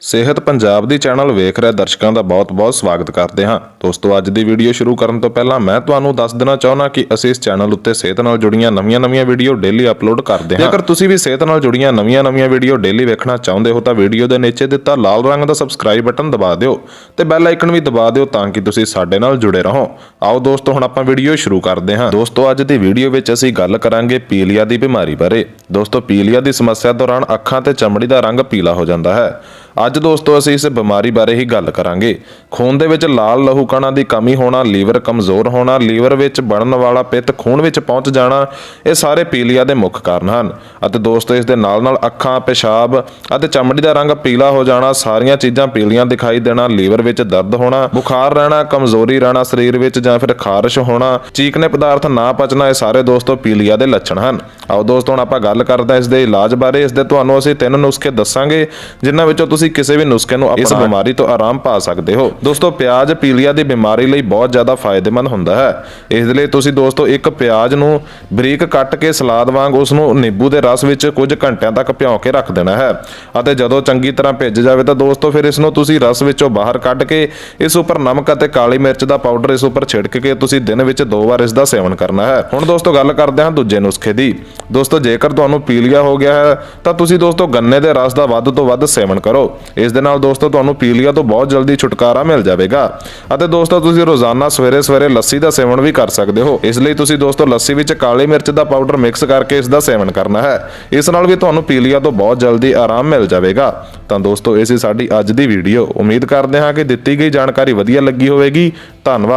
ਸਿਹਤ ਪੰਜਾਬ ਦੀ ਚੈਨਲ ਵੇਖ ਰਹੇ ਦਰਸ਼ਕਾਂ ਦਾ ਬਹੁਤ-ਬਹੁਤ ਸਵਾਗਤ ਕਰਦੇ ਹਾਂ। ਦੋਸਤੋ, ਅੱਜ ਦੀ ਵੀਡੀਓ ਸ਼ੁਰੂ ਕਰਨ ਤੋਂ ਪਹਿਲਾਂ ਮੈਂ ਤੁਹਾਨੂੰ ਦੱਸ ਦੇਣਾ ਚਾਹੁੰਦਾ ਕਿ ਅਸੀਂ ਇਸ ਚੈਨਲ ਉੱਤੇ ਸਿਹਤ ਨਾਲ ਜੁੜੀਆਂ ਨਵੀਆਂ-ਨਵੀਆਂ ਵੀਡੀਓ ਡੇਲੀ ਅਪਲੋਡ ਕਰਦੇ ਹਾਂ। ਜੇਕਰ ਤੁਸੀਂ ਵੀ ਸਿਹਤ ਨਾਲ ਜੁੜੀਆਂ ਨਵੀਆਂ-ਨਵੀਆਂ ਵੀਡੀਓ ਡੇਲੀ ਵੇਖਣਾ ਚਾਹੁੰਦੇ ਹੋ ਤਾਂ ਵੀਡੀਓ ਦੇ ਨੀਚੇ ਦਿੱਤਾ ਲਾਲ ਰੰਗ ਦਾ ਸਬਸਕ੍ਰਾਈਬ ਬਟਨ ਦਬਾ ਦਿਓ ਤੇ ਬੈਲ ਆਈਕਨ ਵੀ ਦਬਾ ਦਿਓ ਤਾਂ ਕਿ ਤੁਸੀਂ ਸਾਡੇ ਨਾਲ ਜੁੜੇ ਰਹੋ। ਆਓ ਦੋਸਤੋ, ਹੁਣ ਆਪਾਂ ਵੀਡੀਓ ਸ਼ੁਰੂ ਕਰਦੇ ਹਾਂ। ਦੋਸਤੋ, ਅੱਜ ਦੀ ਵੀਡੀਓ ਵਿੱਚ ਅਸੀਂ ਗੱਲ ਕਰਾਂਗੇ ਪੀਲੀਆ ਦੀ ਬਿਮਾਰੀ ਬਾਰੇ। ਦੋਸਤੋ, ਪੀਲੀਆ ਦੀ ਸਮੱਸਿਆ ਦੌਰਾਨ ਅੱਖਾਂ ਤੇ ਚਮੜੀ ਦਾ ਰੰਗ ਪੀਲਾ ਹੋ ਜਾਂਦਾ ਹੈ। ਅੱਜ ਦੋਸਤੋ ਅਸੀਂ ਇਸ ਬਿਮਾਰੀ ਬਾਰੇ ਹੀ ਗੱਲ ਕਰਾਂਗੇ। ਖੂਨ ਦੇ ਵਿੱਚ ਲਾਲ ਲਹੂ ਕਣਾਂ ਦੀ ਕਮੀ ਹੋਣਾ, ਲੀਵਰ ਕਮਜ਼ੋਰ ਹੋਣਾ, ਲੀਵਰ ਵਿੱਚ ਬਣਨ ਵਾਲਾ ਪਿੱਤ ਖੂਨ ਵਿੱਚ ਪਹੁੰਚ ਜਾਣਾ, ਇਹ ਸਾਰੇ ਪੀਲੀਆ ਦੇ ਮੁੱਖ ਕਾਰਨ ਹਨ। ਅਤੇ ਦੋਸਤੋ ਇਸ ਦੇ ਨਾਲ-ਨਾਲ ਅੱਖਾਂ, ਪਿਸ਼ਾਬ ਅਤੇ ਚਮੜੀ ਦਾ ਰੰਗ ਪੀਲਾ ਹੋ ਜਾਣਾ, ਸਾਰੀਆਂ ਚੀਜ਼ਾਂ ਪੀਲੀਆਂ ਦਿਖਾਈ ਦੇਣਾ, ਲੀਵਰ ਵਿੱਚ ਦਰਦ ਹੋਣਾ, ਬੁਖਾਰ ਰਹਿਣਾ, ਕਮਜ਼ੋਰੀ ਰਹਿਣਾ, ਸਰੀਰ ਵਿੱਚ ਜਾਂ ਫਿਰ ਖਾਰਸ਼ ਹੋਣਾ ਚੀਕਣੇ ਪਦਾਰਥ ਨਾ ਪਚਣਾ, ਇਹ ਸਾਰੇ ਦੋਸਤੋ ਪੀਲੀਆ ਦੇ ਲੱਛਣ ਹਨ। ਆਓ ਦੋਸਤੋ ਹੁਣ ਆਪਾਂ ਗੱਲ ਕਰਦੇ ਹਾਂ ਇਸ ਦੇ ਇਲਾਜ ਬਾਰੇ। ਇਸ ਦੇ ਤੁਹਾਨੂੰ ਅਸੀਂ ਤਿੰਨ ਨੁਸਖੇ ਦੱਸਾਂਗੇ, ਜਿਨ੍ਹਾਂ ਵਿੱਚੋਂ ਤੁਸੀਂ ਕਿਸੇ ਵੀ ਨੁਸਖੇ ਨੂੰ ਇਸ ਬਿਮਾਰੀ ਤੋਂ ਆਰਾਮ ਪਾ ਸਕਦੇ ਹੋ। ਦੋਸਤੋ ਪਿਆਜ਼ ਪੀਲੀਆ ਦੀ ਬਿਮਾਰੀ ਲਈ ਬਹੁਤ ਜ਼ਿਆਦਾ ਫਾਇਦੇਮੰਦ ਹੁੰਦਾ ਹੈ। ਇਸ ਦੇ ਲਈ ਤੁਸੀਂ ਦੋਸਤੋ ਇੱਕ ਪਿਆਜ਼ ਨੂੰ ਬਰੀਕ ਕੱਟ ਕੇ ਸਲਾਦ ਵਾਂਗ ਉਸ ਨੂੰ ਨਿੰਬੂ ਦੇ ਰਸ ਵਿੱਚ ਕੁਝ ਘੰਟਿਆਂ ਤੱਕ ਭਿਓ ਕੇ ਰੱਖ ਦੇਣਾ ਹੈ। ਅਤੇ ਜਦੋਂ ਚੰਗੀ ਤਰ੍ਹਾਂ ਭਿੱਜ ਜਾਵੇ ਤਾਂ ਦੋਸਤੋ ਫਿਰ ਇਸ ਨੂੰ ਤੁਸੀਂ ਰਸ ਵਿੱਚੋਂ ਬਾਹਰ ਕੱਢ ਕੇ ਇਸ ਉੱਪਰ ਨਮਕ ਅਤੇ ਕਾਲੀ ਮਿਰਚ ਦਾ ਪਾਊਡਰ ਇਸ ਉੱਪਰ ਛਿੜਕ ਕੇ ਤੁਸੀਂ ਦਿਨ ਵਿੱਚ ਦੋ ਵਾਰ ਇਸ ਦਾ ਸੇਵਨ ਕਰਨਾ ਹੈ। ਹੁਣ ਦੋਸਤੋ ਗੱਲ ਕਰਦੇ ਹਾਂ ਦੂਜੇ ਨੁਸਖੇ ਦੀ। ਦੋਸਤੋ ਜੇਕਰ ਤੁਹਾਨੂੰ ਪੀਲੀਆ ਹੋ ਗਿਆ ਹੈ ਤਾਂ ਤੁਸੀਂ ਦੋਸਤੋ ਗੰਨੇ ਦੇ ਰਸ ਦਾ ਵੱਧ ਤੋਂ ਵੱਧ ਸੇਵਨ ਕਰੋ। ਇਸ ਦੇ ਨਾਲ ਦੋਸਤੋ ਤੁਹਾਨੂੰ ਪੀਲੀਆ ਤੋਂ ਬਹੁਤ ਜਲਦੀ ਛੁਟਕਾਰਾ ਮਿਲ ਜਾਵੇਗਾ। ਅਤੇ ਦੋਸਤੋ ਤੁਸੀਂ ਰੋਜ਼ਾਨਾ ਸਵੇਰੇ ਸਵੇਰੇ ਲੱਸੀ ਦਾ ਸੇਵਨ ਵੀ ਕਰ ਸਕਦੇ ਹੋ। ਇਸ ਲਈ ਤੁਸੀਂ ਦੋਸਤੋ ਲੱਸੀ ਵਿੱਚ ਕਾਲੀ ਮਿਰਚ ਦਾ ਪਾਊਡਰ ਮਿਕਸ ਕਰਕੇ ਇਸ ਦਾ ਸੇਵਨ ਕਰਨਾ ਹੈ। ਇਸ ਨਾਲ ਵੀ ਤੁਹਾਨੂੰ ਪੀਲੀਆ ਤੋਂ ਬਹੁਤ ਜਲਦੀ ਆਰਾਮ ਮਿਲ ਜਾਵੇਗਾ। ਤਾਂ ਦੋਸਤੋ, ਇਹ ਸੀ ਸਾਡੀ ਅੱਜ ਦੀ ਵੀਡੀਓ। ਉਮੀਦ ਕਰਦੇ ਹਾਂ ਕਿ ਦਿੱਤੀ ਗਈ ਜਾਣਕਾਰੀ ਵਧੀਆ ਲੱਗੀ ਹੋਵੇਗੀ। ਧੰਨਵਾਦ।